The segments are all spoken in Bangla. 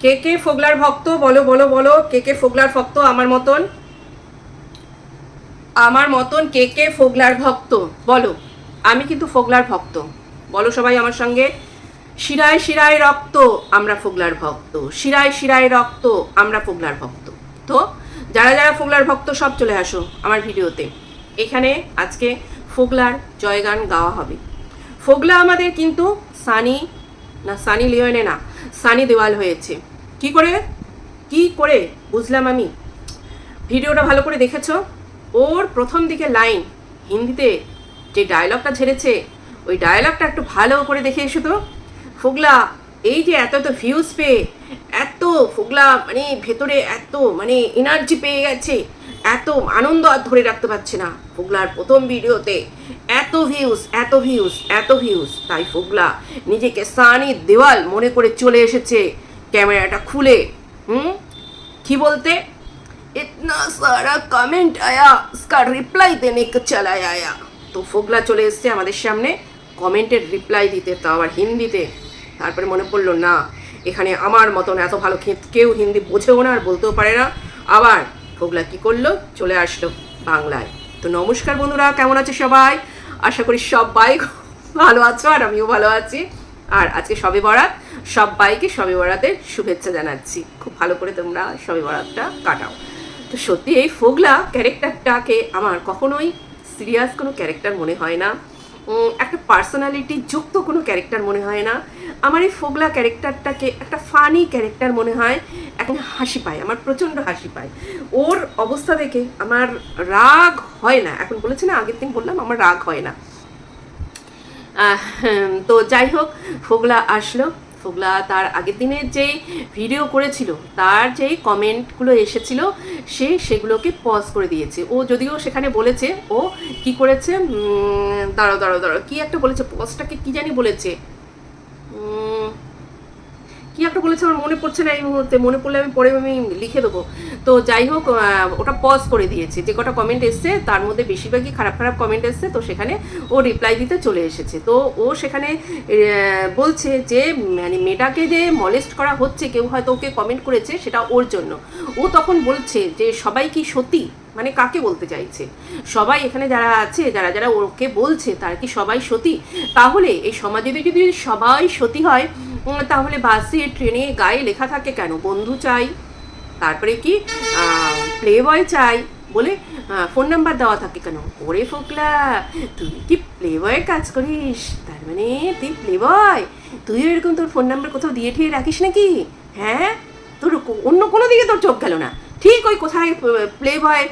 কে কে ফোগলার ভক্ত? বলো বলো বলো, কে কে ফোগলার ভক্ত? আমার মতন? আমার মতন কে কে ফোগলার ভক্ত? বলো। আমি কিন্তু ফোগলার ভক্ত। বলো সবাই আমার সঙ্গে। শিরায় শিরায় রক্ত, আমরা ফোগলার ভক্ত। শিরায় শিরায় রক্ত, আমরা ফোগলার ভক্ত। তো যারা যারা ফোগলার ভক্ত, সব চলে আসো আমার ভিডিওতে। এখানে আজকে ফোগলার জয়গান গাওয়া হবে। ফোগলা আমাদের কিন্তু সানি, না, সানি লিওনে না, সানি দেওয়াল হয়েছে। কি করে? কি করে? বুঝলাম আমি। ভিডিওটা ভালো করে দেখেছ? ওর প্রথম দিকে লাইন হিন্দিতে যে ডায়লগটা ছেড়েছে, ওই ডায়লগটা একটু ভালো করে দেখে এসো তো। ফোগলা, এই যে এত এত ভিউজ পেয়ে, এত ফোগলা মানে ভেতরে এত মানে এনার্জি পেয়ে গেছে, এত আনন্দ আর ধরে রাখতে পারছে না ফোগলার প্রথম ভিডিওতে। এত ভিউজ এত ভিউজ এত ভিউজ তাই ফোগলা নিজেকে সানি দেওয়াল মনে করে চলে এসেছে। ক্যামেরাটা খুলে হুম কি বলতে इतना सारा कमेंट आया उसका रिप्लाई देने को चला आया তো ফোগলা চলে এসছে আমাদের সামনে কমেন্টের রিপ্লাই দিতে তো আবার হিন্দিতে তারপরে মনে পড়লো না এখানে আমার মতন এত ভালো খে- কেউ হিন্দি বোঝেও না আর বলতেও পারে না আবার ফোগলা কি করলো চলে আসলো বাংলায় তো নমস্কার বন্ধুরা কেমন আছে সবাই আশা করি সবাই খুব ভালো আছো আর আমিও ভালো আছি আর আজকে সবে বরাত সবাইকে সবে বরাতের শুভেচ্ছা জানাচ্ছি। খুব ভালো করে তোমরা সবে বরাতটা কাটাও। তো সত্যি এই ফোগলা ক্যারেক্টারটাকে আমার কখনোই সিরিয়াস কোনো ক্যারেক্টার মনে হয় না। একটা পার্সোনালিটি যুক্ত কোনো ক্যারেক্টার মনে হয় না। আমার এই ফোগলা ক্যারেক্টারটাকে একটা ফানি ক্যারেক্টার মনে হয়। এখন হাসি পায়, আমার প্রচণ্ড হাসি পায়। ওর অবস্থা দেখে আমার রাগ হয় না। এখন বলেছে না, আগের দিন বললাম, আমার রাগ হয় না। তো যাই হোক, ফোগলা আসলো। ফোগলা তার আগের দিনের যেই ভিডিও করেছিল, তার যেই কমেন্টগুলো এসেছিল, সে সেগুলোকে পজ করে দিয়েছে। ও যদিও সেখানে বলেছে, ও কি করেছে দাঁড়ো দাঁড়ো দাঁড়ো কি একটা বলেছে পজটাকে কি জানি বলেছে। কি একটা বলেছে আমার মনে পড়ছে না এই মুহূর্তে, মনে পড়লে আমি পরে আমি লিখে দেবো। তো যাই হোক ওটা পজ করে দিয়েছে। যে কটা কমেন্ট এসছে, তার মধ্যে বেশিরভাগই খারাপ খারাপ কমেন্ট এসছে, তো সেখানে ও রিপ্লাই দিতে চলে এসেছে। তো ও সেখানে বলছে যে মানে মেয়েটাকে যে মলেস্ট করা হচ্ছে, কেউ হয়তো ওকে কমেন্ট করেছে, সেটা ওর জন্য। ও তখন বলছে যে, সবাই কি সত্যি? মানে কাকে বলতে চাইছে? সবাই এখানে যারা আছে, যারা যারা ওকে বলছে, তারা কি সবাই সতী তাহলে এই সমাজে যদি সবাই সতী হয় তাহলে বাসে, ট্রেনে গায়ে লেখা থাকে কেন? বন্ধু চাই, তারপরে কি? প্লে বয় চাই বলে ফোন নাম্বার দেওয়া থাকে কেন? ওরে ফোকলা, তুই কি প্লে বয়ের কাজ করিস? তার মানে তুই প্লে বয় তুই এরকম তোর ফোন নাম্বার কোথাও দিয়ে ঠিয়ে রাখিস নাকি? হ্যাঁ? তোর অন্য কোনো দিকে তোর চোখ গেল না। ঠিক ওই কোথায় প্লে বয়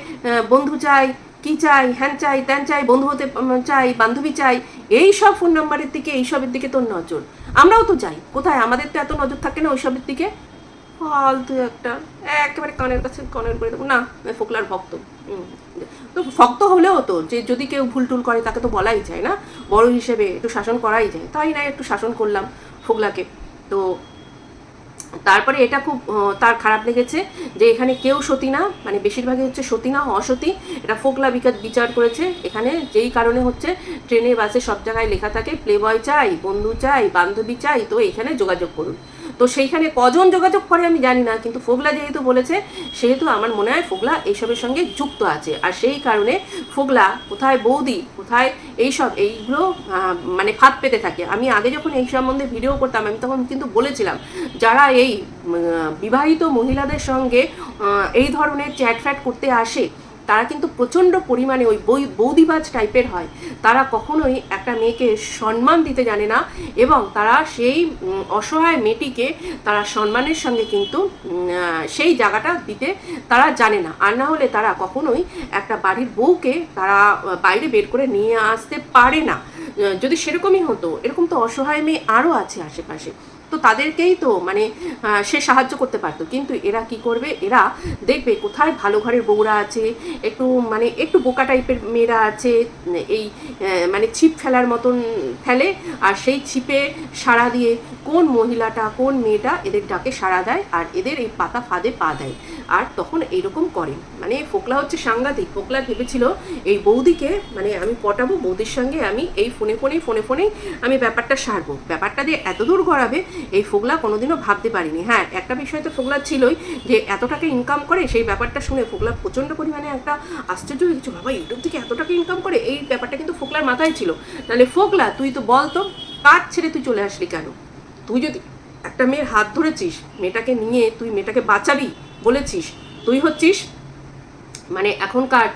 বন্ধু চাই কি চাই, হ্যান চাই, ত্যান চাই, বন্ধু হতে চাই, বান্ধবী চাই, এই সব ফোন নাম্বারের দিকে এইসবের দিকে তোর নজর। আমরাও তো যাই। কোথায়? আমাদের তো এত নজর থাকে না ওইসবের দিকে? ফালতু একটা। একেবারে কানের কাছে কানের করে দেবো না ফোকলার ভক্ত। তো ভক্ত হলেও তো, যে যদি কেউ ভুল টুল করে, তাকে তো বলাই যায় না। বড় হিসেবে একটু শাসন করাই যায়। তাই না একটু শাসন করলাম ফোকলাকে। তো তারপরে এটা খুব তার খারাপ লেগেছে যে এখানে কেউ সতী না মানে বেশিরভাগই হচ্ছে সতী না, অসতী। এটা ফোকলা বিকাত বিচার করেছে। এখানে যেই কারণে হচ্ছে ট্রেনে, বাসে সব জায়গায় লেখা থাকে প্লে বয় চাই, বন্ধু চাই, বান্ধবী চাই তো এখানে যোগাযোগ করুন। তো সেইখানে কজন যোগাযোগ করে আমি জানি না, কিন্তু ফোগলা যেহেতু বলেছে, সেহেতু আমার মনে হয় ফোগলা এইসবের সঙ্গে যুক্ত আছে। আর সেই কারণে ফোগলা কোথায় বৌদি, কোথায় এইসব, এইগুলো মানে ফাঁদ পেতে থাকে। আমি আগে যখন এই সম্বন্ধে ভিডিও করতাম, আমি তখন কিন্তু বলেছিলাম, যারা এই বিবাহিত মহিলাদের সঙ্গে এই ধরনের চ্যাট ফ্যাট করতে আসে তারা কিন্তু প্রচণ্ড পরিমাণে ওই বই, বৌদিবাজ টাইপের হয়। তারা কখনোই একটা মেয়েকে সম্মান দিতে জানে না এবং তারা সেই অসহায় মেয়েটিকে তারা সম্মানের সঙ্গে কিন্তু সেই জায়গাটা দিতে তারা জানে না। আর না হলে তারা কখনোই একটা বাড়ির বউকে তারা বাইরে বের করে নিয়ে আসতে পারে না। যদি সেরকমই হতো, এরকম তো অসহায় মেয়ে আরও আছে আশেপাশে। তো তাদেরকেই তো মানে সে সাহায্য করতে পারতো। কিন্তু এরা কি করবে? এরা দেখবে কোথায় ভালো ঘরের বউরা আছে, একটু মানে একটু বোকা টাইপের মেয়েরা আছে, এই মানে ছিপ ফেলার মতন ফেলে, আর সেই ছিপে সাড়া দিয়ে কোন মহিলাটা, কোন মেয়েটা এদের ডাকে সাড়া দেয়, আর এদের এই পাতা ফাঁদে পা দেয়। আর তখন এইরকম করে। মানে ফোকলা হচ্ছে সাংঘাতিক। ফোকলা ভেবেছিল, এই বৌদিকে মানে আমি পটাবো, বৌদির সঙ্গে আমি এই ফোনে ফোনে ফোনে ফোনেই আমি ব্যাপারটা সারবো। ব্যাপারটা দিয়ে এত দূর গড়াবে এই ফোগলা কোনোদিনও ভাবতে পারিনি। হ্যাঁ একটা বিষয় তো ফোগলা ছিলই যে এত টাকা ইনকাম করে সেই ব্যাপারটা শুনে ফোগলা প্রচণ্ড পরিমাণে একটা আশ্চর্য হয়ে গেছে, বাবা ইউটিউব থেকে এত টাকা ইনকাম করে? এই ব্যাপারটা কিন্তু ফোগলার মাথায় ছিল। তাহলে ফোগলা, তুই তো বল তো কাজ ছেড়ে তুই চলে আসলি কেন? তুই যদি একটা মেয়ের হাত ধরেছিস, মেয়েটাকে নিয়ে তুই মেয়েটাকে বাঁচাবি বলেছিস, তুই হচ্ছিস মানে এখনকার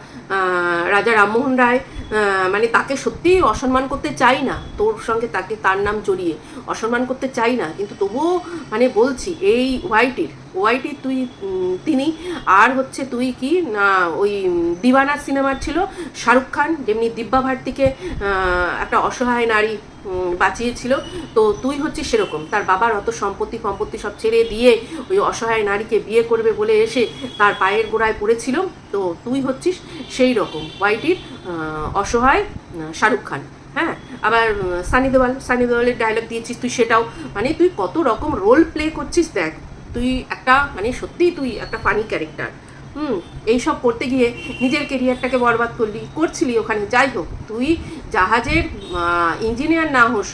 রাজা রামমোহন রায় মানে তাকে সত্যিই অসম্মান করতে চাই না। তোর সঙ্গে তাকে, তার নাম জড়িয়ে অসম্মান করতে চাই না। কিন্তু তবুও মানে বলছি, এই ওয়াইটির ওয়াইটির তুই তিনি আর হচ্ছে তুই কি, না, ওই দিওয়ানা সিনেমার ছিল শাহরুখ খান, যেমনি দিব্যা ভারতীকে একটা অসহায় নারী বাঁচিয়েছিল। তো তুই হচ্ছিস সেরকম। তার বাবার অত সম্পত্তি ফম্পত্তি সব ছেড়ে দিয়ে ওই অসহায় নারীকে বিয়ে করবে বলে এসে তার পায়ের গোড়ায় পড়েছিল। তো তুই হচ্ছিস সেই রকম। ওয়াইটির অসহায় শাহরুখ খান। হ্যাঁ? আবার সানি দেওয়াল। সানি দেওয়ালের ডায়লগ দিয়েছিস তুই সেটাও। মানে তুই কত রকম রোল প্লে করছিস দেখ। তুই একটা মানে সত্যিই তুই একটা ফানি ক্যারেক্টার হুম, এইসব করতে গিয়ে নিজের কেরিয়ারটাকে বরবাদ করলি, করছিলি ওখানে, যাই হোক, তুই জাহাজের ইঞ্জিনিয়ার না হোস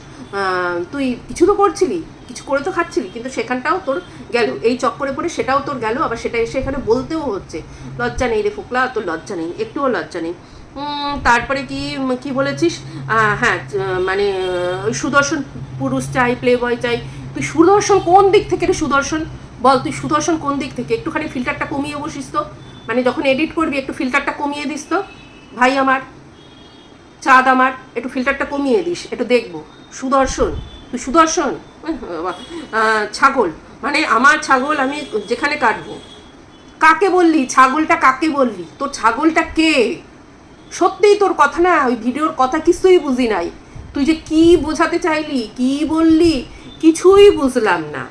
তুই কিছু তো করছিলি, কিছু করে তো খাচ্ছিলি, কিন্তু সেখানটাও তোর গেল, এই চক্করে পড়ে সেটাও তোর গেল, আবার সেটা এসে এখানে বলতেও হচ্ছে, লজ্জা নেই রে ফোকলা, তোর লজ্জা নেই, একটুও লজ্জা নেই। তারপরে কি কি বলেছিস? হ্যাঁ মানে সুদর্শন পুরুষ চাই প্লে বয় চাই, তুই সুদর্শন কোন দিক থেকে রে সুদর্শন? বল, তুই সুদর্শন কোন দিক থেকে? একটুখানি ফিল্টারটা কমিয়ে বসিস তো। মানে যখন এডিট করবি, একটু ফিল্টারটা কমিয়ে দিস তো। ভাই আমার, চাঁদ আমার, একটু ফিল্টারটা কমিয়ে দিস, একটু দেখব। সুদর্শন, তুই সুদর্শন? ছাগল। মানে আমার ছাগল আমি যেখানে কাটবো। কাকে বললি? ছাগলটা কাকে বললি? তোর ছাগলটা কে? সত্যিই তোর কথা না, ওই ভিডিওর কথা কিছুই বুঝি নাই। তুই যে কি বোঝাতে চাইলি, কি বললি, কিছুই বুঝলাম না।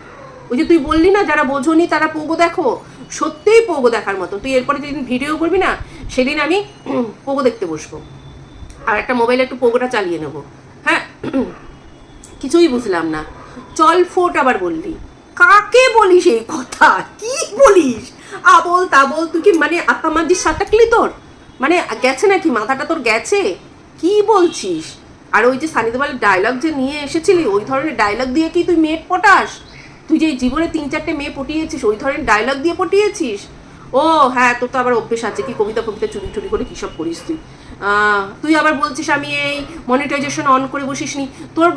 ওই যে তুই বললি না, যারা বোঝনি তারা পোগো দেখো? সত্যিই পোগো দেখার মতো তুই এরপরে যেদিন ভিডিও করবি না, সেদিন আমি পোগো দেখতে বসবো। আর একটা মোবাইলে একটু পোগোটা চালিয়ে নেব। হ্যাঁ? কিছুই বুঝলাম না। চল ফোট আবার বললি। কাকে বলিস এই কথা? কি বলিস? আবল তাবল, তুই কি মানে আত্মামাজির সাটাকলি তোর? মানে গেছে নাকি? মাথাটা তোর গেছে? কি বলছিস? আর ওই যে সানি দেওয়ালের ডায়লগ যে নিয়ে এসেছিলি, ওই ধরনের ডায়লগ দিয়ে কি তুই মেয়ে পটাস? তুই যে জীবনে তিন চারটে মেয়ে পটিয়েছিস, ওই ধরনের ডায়লগ দিয়ে পটিয়েছিস? ও হ্যাঁ তোর তো আবার অভ্যেস আছে কি? কবিতা কবিতা চুরি চুরি করে কী সব করিস তুই? তুই আবার বলছিস আমি এই মনিটাইজেশন অন করে বসিস নি তোর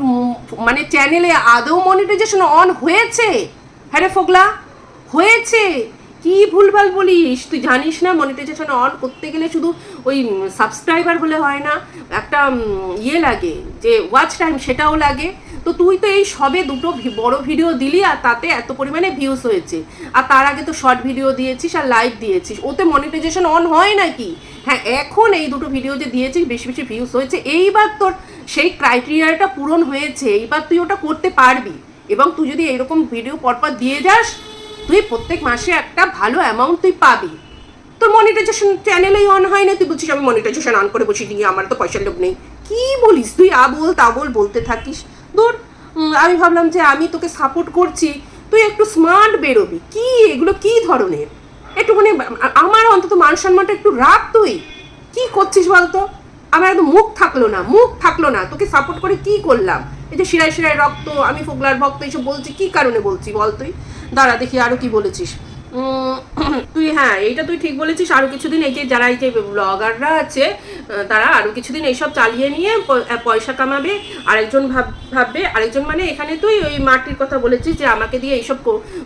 মানে চ্যানেলে আদৌ মনিটাইজেশন অন হয়েছে? হ্যাঁ রে ফোগলা, হয়েছে। কি ভুলভাল বলিস? তুই জানিস না মনিটাইজেশন অন করতে গেলে শুধু ওই সাবস্ক্রাইবার হলে হয় না, একটা ইয়ে লাগে, যে ওয়াচ টাইম সেটাও লাগে। তো তুই তো এই সবে দুটো বড় ভিডিও দিলি আর তাতে এত পরিমাণে ভিউজ হয়েছে। আর তার আগে তো শর্ট ভিডিও দিয়েছিস আর লাইভ দিয়েছিস। ওতে মনিটাইজেশন অন হয় নাকি? হ্যাঁ এখন এই দুটো ভিডিও যে দিয়েছিস বেশি বেশি ভিউজ হয়েছে। এইবার তোর সেই ক্রাইটেরিয়াটা পূরণ হয়েছে। এইবার তুই ওটা করতে পারবি। এবং তুই যদি এরকম ভিডিও পরপর দিয়ে যাস, তুই প্রত্যেক মাসে একটা ভালো অ্যামাউন্ট তুই পাবি। তোর মনিটাইজেশন চ্যানেলেই অন হয় না? তুই বলছিস আমি মনিটাইজেশন অন করে বসে নিয়ে আমার তো পয়সার লোক নেই। কি বলিস? তুই আবল তাবল বলতে থাকিস। উম, আমি ভাবলাম যে আমি তোকে সাপোর্ট করছি তুই একটু স্মার্ট বেরোবি। কি এগুলো কি ধরনের? একটুখানি আমার অন্তত মান সম্মানটা একটু রাখ তুই। কি করছিস বলতো? আমার একদম মুখ থাকল না মুখ থাকল না। তোকে সাপোর্ট করে কি করলাম? এই যে শিরায় শিরায় রক্ত আমি ফোগলার ভক্ত এইসব বলছি কি কারণে বলছি বল তুই? দাঁড়া দেখি আরও কি বলেছিস। তুই হ্যাঁ এইটা তুই ঠিক বলেছিস, আরও কিছুদিন এই যে যারা এই যে ব্লগাররা আছে তারা আরও কিছুদিন এইসব চালিয়ে নিয়ে পয়সা কামাবে, আরেকজন ভাব, ভাববে, আরেকজন মানে এখানে তুই ওই মাটির কথা বলেছিস যে আমাকে দিয়ে এইসব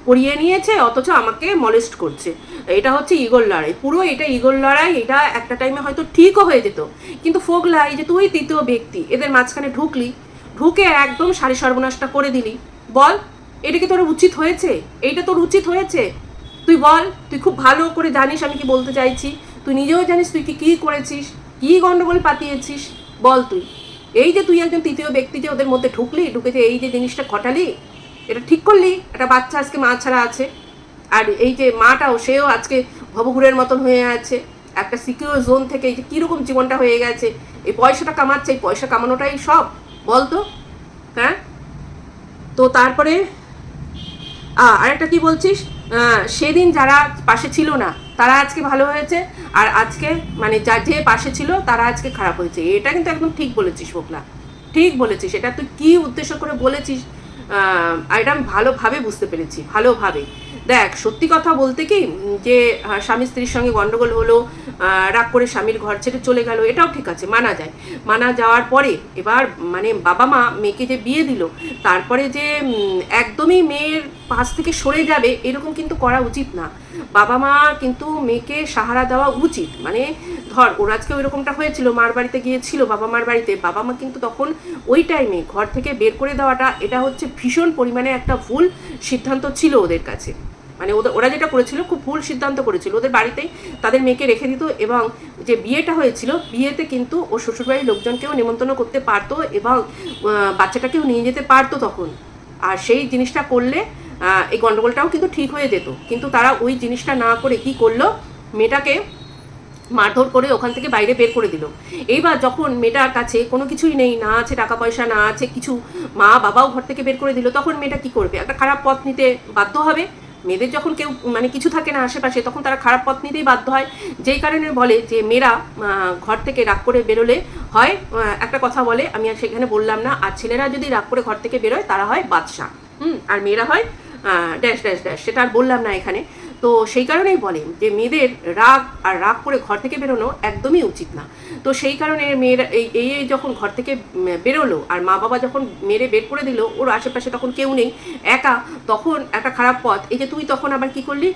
করিয়ে নিয়েছে, অথচ আমাকে মলেস্ট করছে। এটা হচ্ছে ইগল লড়াই, পুরো এটা ইগল লড়াই, এটা একটা টাইমে হয়তো ঠিকও হয়ে যেত, কিন্তু ফোগলা, এই যে তুই তৃতীয় ব্যক্তি, এদের মাঝখানে ঢুকলি, ঢুকে একদম সারি সর্বনাশটা করে দিলি, বল, এটা কি তোর উচিত হয়েছে? এইটা তোর উচিত হয়েছে? তুই বল, তুই খুব ভালো করে জানিস আমি কি বলতে চাইছি। তুই নিজেও জানিস তুই কি, কী করেছিস, কী গন্ডগোল পাতিয়েছিস। বল তুই। এই যে তুই একজন তৃতীয় ব্যক্তি যে ওদের মধ্যে ঢুকলি ঢুকে যে এই যে জিনিসটা ঘটালি, এটা ঠিক করলি? একটা বাচ্চা আজকে মা ছাড়া আছে। আর এই যে মাটাও, সেও আজকে ভবঘুরের মতন হয়ে আছে। একটা সিকিউর জোন থেকে এই যে কীরকম জীবনটা হয়ে গেছে। এই পয়সাটা কামাচ্ছে, এই পয়সা কামানোটাই সব। বল তো। হ্যাঁ? তো তারপরে, আ- আরেকটা কি বলছিস? সেদিন যারা পাশে ছিল না, তারা আজকে ভালো হয়েছে। আর আজকে মানে যা যে পাশে ছিল, তারা আজকে খারাপ হয়েছে। এটা কিন্তু একদম ঠিক বলেছিস বোকলা ঠিক বলেছিস। এটা তুই কী উদ্দেশ্য করে বলেছিস? আর এটা আমি ভালোভাবে বুঝতে পেরেছি। ভালোভাবে। দেখ, সত্যি কথা বলতে কি যে স্বামী স্ত্রীর সঙ্গে গন্ডগোল হলো রাগ করে স্বামীর ঘর ছেড়ে চলে গেল, এটাও ঠিক আছে, মানা যায়। মানা যাওয়ার পরে এবার মানে বাবা মা মেয়েকে যে বিয়ে দিল, তারপরে যে একদমই মেয়ের পাশ থেকে সরে যাবে, এরকম কিন্তু করা উচিত না। বাবা মা কিন্তু মেয়েকে সাহারা দেওয়া উচিত। মানে ধর, ওর আজকে ওই রকমটা হয়েছিল, মার বাড়িতে গিয়েছিল, বাবা মার বাড়িতে, বাবা মা কিন্তু তখন ওই টাইমে ঘর থেকে বের করে দেওয়াটা, এটা হচ্ছে ভীষণ পরিমাণে একটা ভুল সিদ্ধান্ত ছিল ওদের কাছে। মানে ওদের, ওরা যেটা করেছিল, খুব ভুল সিদ্ধান্ত করেছিল। ওদের বাড়িতেই তাদের মেয়েকে রেখে দিত এবং যে বিয়েটা হয়েছিল, বিয়েতে কিন্তু ও শ্বশুরবাড়ির লোকজনকেও নিমন্ত্রণ করতে পারতো এবং বাচ্চাটাকেও নিয়ে যেতে পারতো তখন। আর সেই জিনিসটা করলে এই গন্ডগোলটাও কিন্তু ঠিক হয়ে যেত। কিন্তু তারা ওই জিনিসটা না করে কি করল? মেয়েটাকে মারধর করে ওখান থেকে বাইরে বের করে দিল। এইবার যখন মেয়েটার কাছে কোনো কিছুই নেই, না আছে টাকা পয়সা না আছে কিছু মা বাবাও ঘর থেকে বের করে দিল, তখন মেয়েটা কি করবে? একটা খারাপ পথ নিতে বাধ্য হবে। মেয়েদের যখন কেউ মানে কিছু থাকে না আশেপাশে, তখন তারা খারাপ পথ নিতেই বাধ্য হয়। যেই কারণে বলে যে, মেয়েরা ঘর থেকে রাগ করে বেরোলে হয় একটা কথা বলে, আমি আর সেখানে বললাম না, আর ছেলেরা যদি রাগ করে ঘর থেকে বেরোয়, তারা হয় বাদশাহ। হুম, আর মেয়েরা হয় ড্যাশ ড্যাশ ড্যাশ, সেটা আর বললাম না এখানে। তো সেই কারণেই বলেন যে মেয়েদের রাগ আর রাগ করে ঘর থেকে বেরোনো একদমই উচিত না। তো সেই কারণে মেয়েরা এই এই যখন ঘর থেকে বেরোলো আর মা বাবা যখন মেরে বের করে দিল, ওর আশেপাশে তখন কেউ নেই, একা, তখন একটা খারাপ পথ। এই যে তুই তখন আবার কি করলি?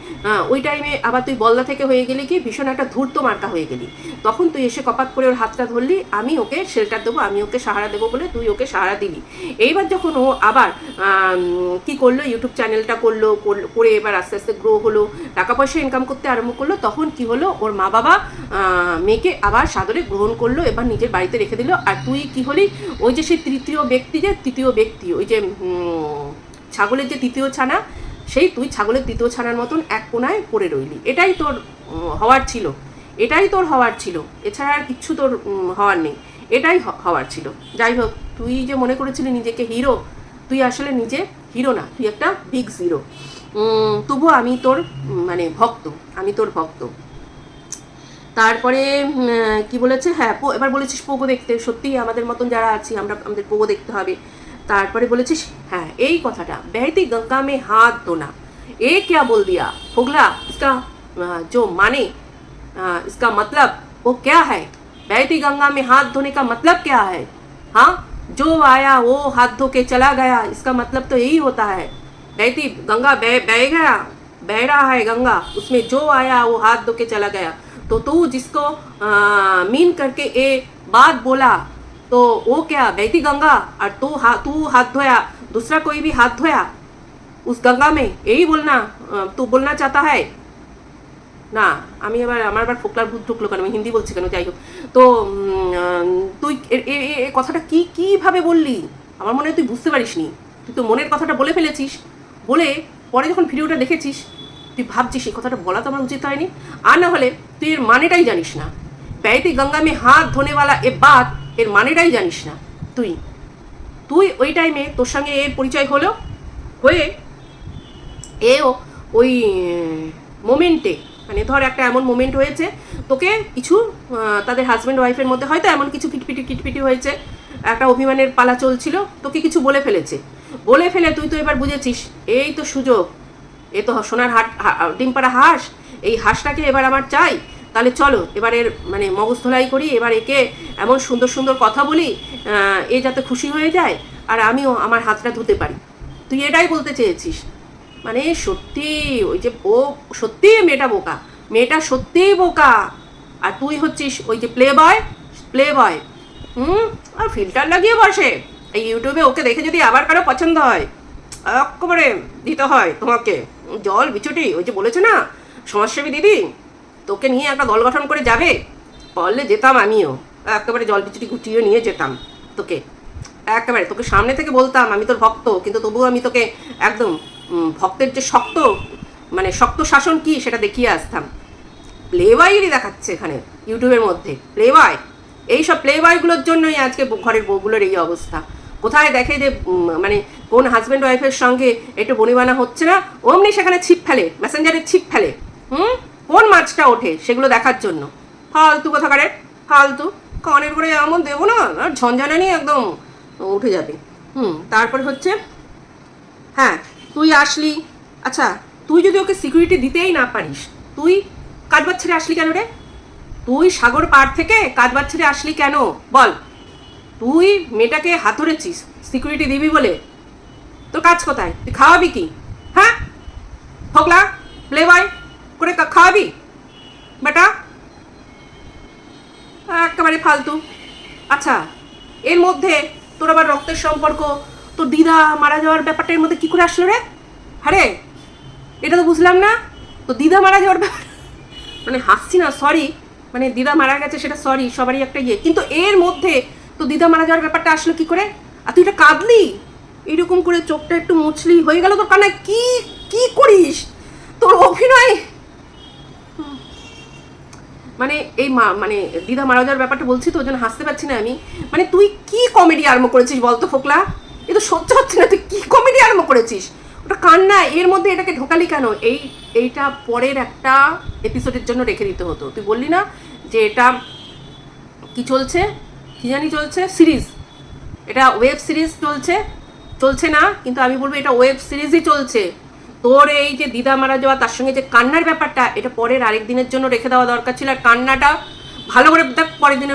ওই টাইমে আবার তুই বলদা থেকে হয়ে গেলি কি? ভীষণ একটা ধূর্ত মার্কা হয়ে গেলি। তখন তুই এসে কপাত করে ওর হাতটা ধরলি, আমি ওকে শেল্টার দেবো, আমি ওকে সাহারা দেবো বলে তুই ওকে সাহারা দিলি। এইবার যখন ও আবার কি করল? ইউটিউব চ্যানেলটা করল- করে এবার আস্তে আস্তে গ্রো হলো। টাকা পয়সা ইনকাম করতে আরম্ভ করল, তখন কি হলো? ওর মা বাবা মেয়েকে আবার সাদরে গ্রহণ করল, এবার নিজের বাড়িতে রেখে দিল। আর তুই কি হলি? ওই যে সেই তৃতীয় ব্যক্তি যে, তৃতীয় ব্যক্তি, ওই যে ছাগলের যে তৃতীয় ছানা, সেই তুই ছাগলের তৃতীয় ছানার মতন এক কোনায় পড়ে রইলি। এটাই তোর হওয়ার ছিল। এটাই তোর হওয়ার ছিল। এছাড়া আর কিচ্ছু তোর হওয়ার নেই। এটাই হওয়ার ছিল। যাই হোক, তুই যে মনে করেছিলি নিজেকে হিরো তুই আসলে নিজে হিরো না, তুই একটা বিগ জিরো তবুও আমি তোর উম, মানে ভক্ত আমি তোর ভক্ত তারপরে উম, আহ, কি বলেছে হ্যাঁ পো- এবার বলেছিস পোগো দেখতে সত্যিই আমাদের মতন যারা আছি আমরা আমাদের পোগো দেখতে হবে তারপরে বলেছিস হ্যাঁ এই কথাটা বেহতি গঙ্গা মে হাত ধোনা এ क्या बोल दिया फोगला इसका अ, जो माने अ, इसका मतलब वो क्या है बहती गंगा में हाथ धोने का मतलब क्या है हाँ जो आया वो हाथ धो के चला गया इसका मतलब तो यही होता है बहती गंगा बह बह गया बह रहा है गंगा उसमें जो आया वो हाथ धो के चला गया तो तू जिसको अ, मीन करके ए बात बोला तो वो क्या बहती गंगा और तू हा, तू हाथ धोया दूसरा कोई भी हाथ धोया उस गंगा में यही बोलना अ, तू बोलना चाहता है না আমি এবার আমার আবার ফোকলার ভূত ঢুকলো কেন আমি হিন্দি বলছি কেন যাই হোক তো উম, আহ, তুই এ- এ- এ- এ কথাটা কি কীভাবে বললি আমার মনে হয় তুই বুঝতে পারিসনি তুই তো মনের কথাটা বলে ফেলেছিস বলে পরে যখন ভিডিওটা দেখেছিস, তুই ভাবছিস এই কথাটা বলা তো আমার উচিত হয়নি। আর না হলে তুই এর মানেটাই জানিস না। ব্যয়তি গঙ্গা মে হাত ধোনেওয়ালা এ বাদ এর মানেটাই জানিস না। তুই তুই ওই টাইমে তোর সঙ্গে এর পরিচয় হলো, হয়ে এও ওই মোমেন্টে মানে ধর একটা এমন মোমেন্ট হয়েছে, তোকে কিছু তাদের হাজব্যান্ড ওয়াইফের মধ্যে হয়তো এমন কিছু কিটপিটি কিটপিটি হয়েছে। একটা অভিমানের পালা চলছিল, তোকে কিছু বলে ফেলেছে। বলে ফেলে তুই তো এবার বুঝেছিস, এই তো সুযোগ। এ তো সোনার হাট ডিমপাড়া হাঁস, এই হাঁসটাকে এবার আমার চাই। তাহলে চলো, এবার এর মানে মগজ ধোলাই করি, এবার একে এমন সুন্দর সুন্দর কথা বলি এ যাতে খুশি হয়ে যায়, আর আমিও আমার হাতটা ধুতে পারি। তুই এটাই বলতে চেয়েছিস। মানে সত্যি, ওই যে ও সত্যি মেয়েটা বোকা, মেয়েটা সত্যিই বোকা। আর তুই হচ্ছিস ওই যে প্লে বয় প্লে বয় হুম, আর ফিল্টার লাগিয়ে বসে। এই ইউটিউবে ওকে দেখে যদি আবার কারও পছন্দ হয়, একেবারে দিতে হয় তোমাকে। জল, বিচুটি, ওই যে বলেছে না, সমাজসেবী দিদি, তোকে নিয়ে একটা দল গঠন করে যাবে। পারলে যেতাম আমিও, একেবারে জল, বিচুটি গুটিয়ে নিয়ে যেতাম তোকে। একেবারে, তোকে সামনে থেকে বলতাম, আমি তোর ভক্ত, কিন্তু তবুও আমি তোকে একদম ভক্তের যে শক্ত মানে শক্ত শাসন কি সেটা দেখিয়ে আসতাম। প্লে বয়ই দেখাচ্ছে এখানে, ইউটিউবের মধ্যে। প্লে বয় এইসব প্লে বয়গুলোর জন্যই আজকে ঘরের বউগুলোর এই অবস্থা। কোথায় দেখে যে মানে কোন হাজব্যান্ড ওয়াইফের সঙ্গে একটু বনিবানা হচ্ছে না, অমনি সেখানে ছিপ ফেলে মেসেঞ্জারের ছিপ ফেলে, হুম? কোন মাছটা ওঠে সেগুলো দেখার জন্য। ফালতু কোথাকারে ফালতু। কানের করে এমন দেবো না, আর ঝঞ্ঝানা নিয়ে একদম উঠে যাবে। হুম, তারপর হচ্ছে হ্যাঁ তুই আসলি। আচ্ছা তুই যদি ওকে সিকিউরিটি দিতেই না পারিস, তুই কাজবাজ ছেড়ে আসলি কেন রে? তুই সাগর পাড় থেকে কাজবাজ ছেড়ে আসলি কেন? বল। তুই মেয়েটাকে হাত ধরেছিস সিকিউরিটি দিবি বলে। তোর কাজ কোথায়? তুই খাওয়াবি কি? হ্যাঁ? ফোকলা প্লে বয় করে খাওয়াবি? বেটা? একেবারে ফালতু। আচ্ছা এর মধ্যে তোর আবার রক্তের সম্পর্ক, তোর দিদা মারা যাওয়ার ব্যাপারটা এর মধ্যে কি করে আসলো রে? আরে, এটা তো বুঝলাম না। তো দিদা মারা যাওয়ার ব্যাপার মানে হাসছি না সরি মানে দিদা মারা গেছে সেটা সরি সবারই একটা ইয়ে। কিন্তু এর মধ্যে তো দিদা মারা যাওয়ার ব্যাপারটা আসলো কি করে? আর তুই এটা কাঁদলি? এরকম করে চোখটা একটু মুছলি, হয়ে গেল তোর কান্নায়? কি কি করিস? তোর অভিনয়? মানে এই মা মানে দিদা মারা যাওয়ার ব্যাপারটা বলছি তো, ওই জন্য হাসতে পারছি না আমি। মানে তুই কি কমেডি আরম্ভ করেছিস বলতো ফোকলা? এ তো সহ্য হচ্ছে না, তুই কি কমেডি আরম্ভ করেছিস? ওটা কান্না, এর মধ্যে এটাকে ঢোকালি কেন? এই এইটা পরের একটা এপিসোডের জন্য রেখে দিতে হতো। তুই বললি না যে এটা কি চলছে? কি জানি চলছে? সিরিজ এটা ওয়েব সিরিজ চলছে। চলছে না, কিন্তু আমি বলব এটা ওয়েব সিরিজই চলছে। তোর এই যে দিদা মারা যাওয়া, তার সঙ্গে যে কান্নার ব্যাপারটা, এটা পরের আরেক দিনের জন্য রেখে দেওয়া দরকার ছিল। আর কান্নাটা ভালো করে, দেখ, পরের দিনে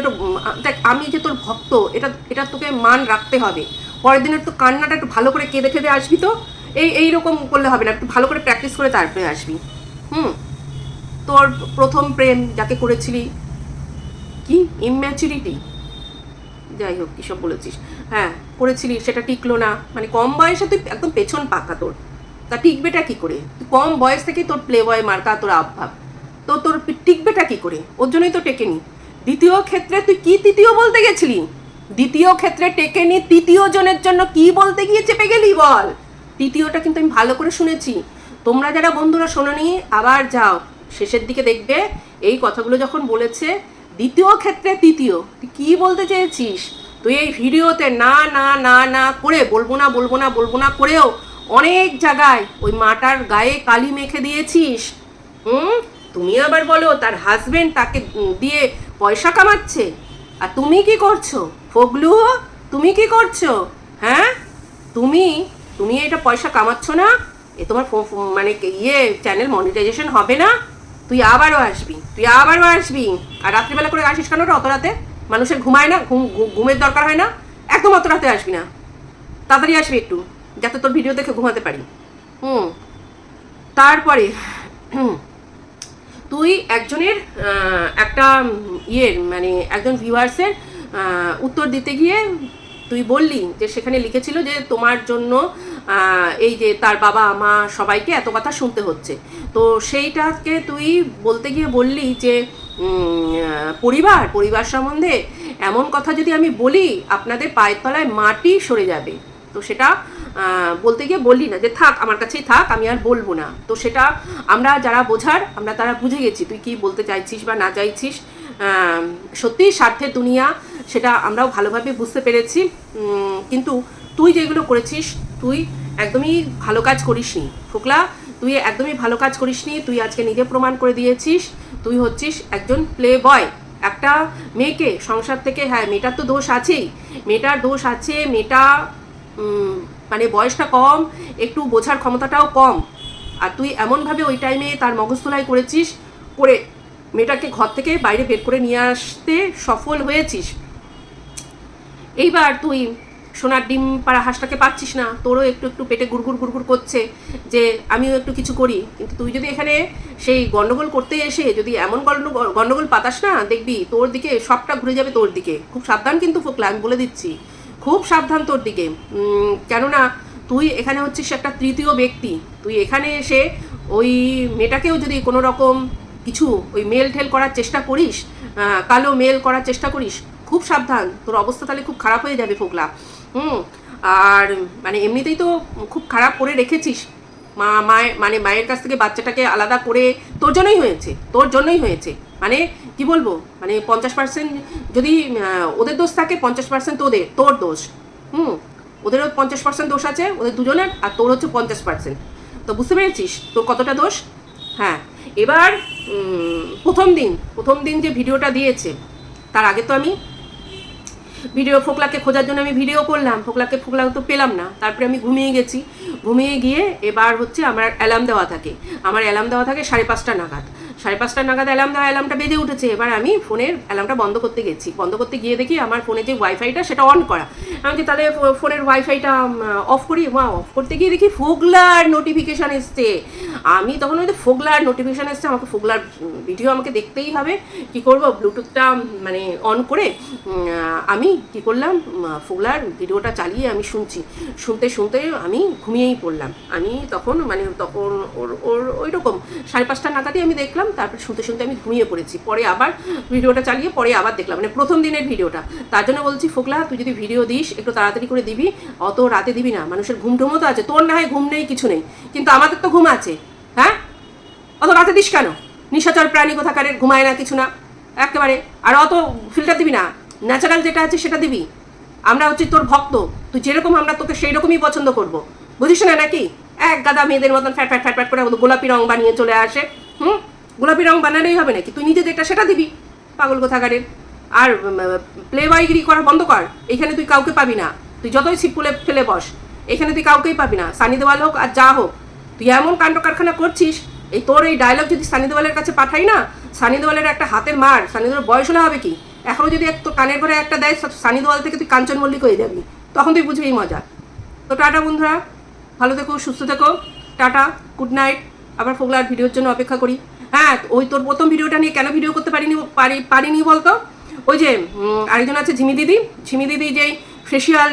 দেখ, আমি যে তোর ভক্ত, এটা এটা তোকে মান রাখতে হবে। পরের দিনের তো কান্নাটা একটু ভালো করে কেঁদে কেঁদে আসবি তো। এই এইরকম করলে হবে না। একটু ভালো করে প্র্যাকটিস করে তারপরে আসবি। হুম? তোর প্রথম প্রেম যাকে করেছিলি, কি? ইম্যাচুরিটি যাই হোক কী সব বলেছিস? হ্যাঁ করেছিলি, সেটা টিকলো না। মানে কম বয়সে তুই একদম পেছন পাকা তোর। তা টিকবেটা কী করে? তুই কম বয়স থেকেই তোর প্লে বয় মার্কা, তোর আবভাব। তো তোর টিকবেটা কী করে? ওর জন্যই তো টেকেনি। দ্বিতীয় ক্ষেত্রে তুই কি তৃতীয় বলতে গেছিলি? দ্বিতীয় ক্ষেত্রে টেকেনি, তৃতীয় জনের জন্য কি বলতে গিয়ে চেপে গেলি বল? তৃতীয়টা কিন্তু আমি ভালো করে শুনেছি। তোমরা যারা বন্ধুরা শোনোনি, আবার যাও, শেষের দিকে দেখবে, এই কথাগুলো যখন বলেছে, দ্বিতীয় ক্ষেত্রে তৃতীয়, তুই কি বলতে চেয়েছিস? তুই এই ভিডিওতে না না না না করে, বলব না বলব না বলব না করেও অনেক জায়গায় ওই মাটার গায়ে কালি মেখে দিয়েছিস। হুম? তুমি আবার বলো, তার হাজবেন্ড তাকে দিয়ে পয়সা কামাচ্ছে? আর তুমি কি করছ? ফগলু তুমি কি করছ? হ্যাঁ? তুমি তুমি এটা পয়সা কামাচ্ছ না, এ তোমার মানে ইয়ে চ্যানেল মনিটাইজেশন হবে না, তুই আবারও আসবি, তুই আবারও আসবি। আর রাত্রিবেলা করে আসিস কেন অত রাতে? মানুষের ঘুমায় না, ঘুম ঘুমের দরকার হয় না, একদম অত রাতে আসবি না। তাড়াতাড়ি আসবি একটু, যাতে তোর ভিডিও দেখে ঘুমাতে পারি। হুম। তারপরে তুই একজনের একটা ইয়ের মানে একজন ভিউয়ার্সের উত্তর দিতে গিয়ে তুই বললি যে সেখানে লিখেছিল যে তোমার জন্য এই যে তার বাবা, মা সবাইকে এত কথা শুনতে হচ্ছে। তো সেইটাকে তুই বলতে গিয়ে বললি যে পরিবার পরিবার সম্বন্ধে এমন কথা যদি আমি বলি, আপনাদের পায়ের তলায় মাটি সরে যাবে। তো সেটা বলতে গিয়ে বললি না যে, থাক, আমার কাছেই থাক, আমি আর বলব না। তো সেটা আমরা যারা বোঝার, আমরা তারা বুঝে গেছি। তুই কি বলতে চাইছিস বা না চাইছিস? সত্যিই স্বার্থের দুনিয়া সেটা আমরাও ভালোভাবে বুঝতে পেরেছি। কিন্তু তুই যেগুলো করেছিস, তুই একদমই ভালো কাজ করিসনি। ফোকলা, তুই একদমই ভালো কাজ করিসনি, তুই আজকে নিজে প্রমাণ করে দিয়েছিস। তুই হচ্ছিস একজন প্লে বয় একটা মেয়েকে সংসার থেকে হ্যাঁ মেয়েটার তো দোষ আছেই। মেয়েটার দোষ আছে, মেয়েটা মানে বয়সটা কম, একটু বোঝার ক্ষমতাটাও কম। আর তুই এমনভাবে ওই টাইমে তার মগজতলাই করেছিস, করে মেয়েটাকে ঘর থেকে বাইরে বের করে নিয়ে আসতে সফল হয়েছিস। এইবার তুই সোনার ডিম পাড়া হাঁসটাকে পাচ্ছিস না, তোরও একটু একটু পেটে গুড়গুড় গুড়গুড় করছে যে আমিও একটু কিছু করি। কিন্তু তুই যদি এখানে সেই গন্ডগোল করতে এসে যদি এমন গন্ডগোল পাতাস না, দেখবি তোর দিকে সবটা ঘুরে যাবে তোর দিকে। খুব সাবধান কিন্তু ফোকলা, আমি বলে দিচ্ছি। খুব সাবধান তোর দিকে। কেননা তুই এখানে হচ্ছিস একটা তৃতীয় ব্যক্তি। তুই এখানে এসে ওই মেয়েটাকেও যদি কোনো রকম কিছু ওই মেল ঠেল করার চেষ্টা করিস কালো মেল করার চেষ্টা করিস খুব সাবধান। তোর অবস্থা তাহলে খুব খারাপ হয়ে যাবে ফোকলা হুম? আর মানে এমনিতেই তো খুব খারাপ করে রেখেছিস। মা, মায়ের মানে মায়ের কাছ থেকে বাচ্চাটাকে আলাদা করে তোর জন্যই হয়েছে, তোর জন্যই হয়েছে। মানে কি বলব? মানে পঞ্চাশ পার্সেন্ট যদি ওদের দোষ থাকে, পঞ্চাশ পার্সেন্ট তোদের তোর দোষ। হুম? ওদেরও পঞ্চাশ পার্সেন্ট দোষ আছে, ওদের দুজনের, আর তোর হচ্ছে পঞ্চাশ পার্সেন্ট তো বুঝতে পেরেছিস? তোর কতটা দোষ? হ্যাঁ। এবার প্রথম দিন প্রথম দিন যে ভিডিওটা দিয়েছে, তার আগে তো আমি ভিডিও ফোকলাকে খোঁজার জন্য আমি ভিডিও করলাম, ফোকলাকে ফোকলা তো পেলাম না। তারপরে আমি ঘুমিয়ে গেছি। ঘুমিয়ে গিয়ে এবার হচ্ছে আমার অ্যালার্ম দেওয়া থাকে। আমার অ্যালার্ম দেওয়া থাকে সাড়ে পাঁচটা নাগাদ। সাড়ে পাঁচটা নাগাদ অ্যালার্ম দেওয়া অ্যালার্মটা বেজে উঠেছে। এবার আমি ফোনের অ্যালার্মটা বন্ধ করতে গেছি। বন্ধ করতে গিয়ে দেখি আমার ফোনে যে ওয়াইফাইটা সেটা অন করা। আমি কি তাহলে ফোনের ওয়াইফাইটা অফ করি? মা অফ করতে গিয়ে দেখি ফোগলার নোটিফিকেশান এসছে। আমি তখন ওই যে ফোগলার নোটিফিকেশান এসছে, আমাকে ফোগলার ভিডিও আমাকে দেখতেই হবে। কি করব? ব্লুটুথটা মানে অন করে আমি কি করলাম? ফোগলার ভিডিওটা চালিয়ে আমি শুনছি। শুনতে শুনতে আমি ঘুমিয়েই পড়লাম। আমি তখন মানে তখন ওর ওর ওই রকম সাড়ে পাঁচটা নাগাদই আমি দেখলাম তারপর শুনতে শুনতে আমি ঘুমিয়ে পড়েছি। পরে আবার ভিডিওটা চালিয়ে পরে আবার দেখলাম মানে প্রথম দিনের ভিডিওটা। তার জন্য বলছি, ফোকলা, তুই যদি ভিডিও দিস, একটু তাড়াতাড়ি করে দিবি। অত রাতে দিবি না, মানুষের ঘুম টুমও তো আছে। তোর না হয় ঘুম নেই, কিছু নেই। কিন্তু আমাদের তো ঘুম আছে হ্যাঁ? অত রাতে দিস কেন? নিশাচর প্রাণী কোথাকারের ঘুমায় না কিছু না, একেবারে। আর অত ফিল্টার দিবি না। ন্যাচারাল যেটা আছে, সেটা দিবি। আমরা হচ্ছে তোর ভক্ত। তুই যেরকম আমরা তোকে সেই রকমই পছন্দ করব। বুঝিস না নাকি? এক গাদা মেয়েদের মতন ফ্যাট ফ্যাট ফ্যাট ফ্যাট করে গোলাপি রং বানিয়ে চলে আসে, হুম? গোলাপি রং বানালেই হবে নাকি? তুই নিজে যেটা সেটা দিবি, পাগল কোথাকারের। আর প্লে বয়গিরি করা বন্ধ কর, এখানে তুই কাউকে পাবি না। তুই যতই ছিপ ফুলে, ফেলে বস, এখানে তুই কাউকেই পাবি না। সানি দেওয়াল হোক আর যা হোক, তুই এমন কাণ্ড কারখানা করছিস, এই তোর এই ডায়লগ যদি সানি দেওয়ালের কাছে পাঠাই না, সানি দেওয়ালের একটা হাতের মার, সানি দেওয়ালের বয়স হলে হবে কি? এখনও যদি এক তোর কানের ঘরে একটা দেয় সানি দেওয়াল থেকে তুই কাঞ্চন মল্লিক হয়ে যাবি। তখন তুই বুঝবি এই মজা। তো টাটা বন্ধুরা, ভালো থেকো, সুস্থ থেকো, টাটা গুড নাইট আবার ফোগলার ভিডিওর জন্য অপেক্ষা করি। হ্যাঁ ওই তোর প্রথম ভিডিওটা নিয়ে কেন ভিডিও করতে পারিনি, পারি, পারিনি বলতো? ওই যে আরেকজন আছে, ঝিমি দিদি। ঝিমি দিদি যেই ফেসিয়াল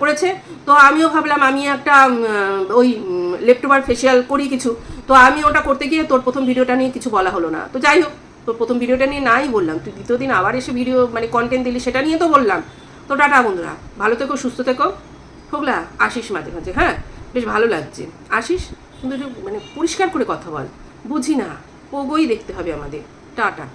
করেছে, তো আমিও ভাবলাম আমি একটা ওই লেপটোবার ফেসিয়াল করি কিছু। তো আমি ওটা করতে গিয়ে তোর প্রথম ভিডিওটা নিয়ে কিছু বলা হলো না। তো যাই হোক, তোর প্রথম ভিডিওটা নিয়ে নাই বললাম। তুই দ্বিতীয় দিন আবার এসে ভিডিও মানে কন্টেন্ট দিলি, সেটা নিয়ে তো বললাম। তো টাটা বন্ধুরা, ভালো থেকো, সুস্থ থেকো। হোগলা আসিস মাঝে মাঝে হ্যাঁ বেশ ভালো লাগছে। আসিস কিন্তু মানে পরিষ্কার করে কথা বল। বুঝি না। পোগোই দেখতে হবে আমাদের। টাটা।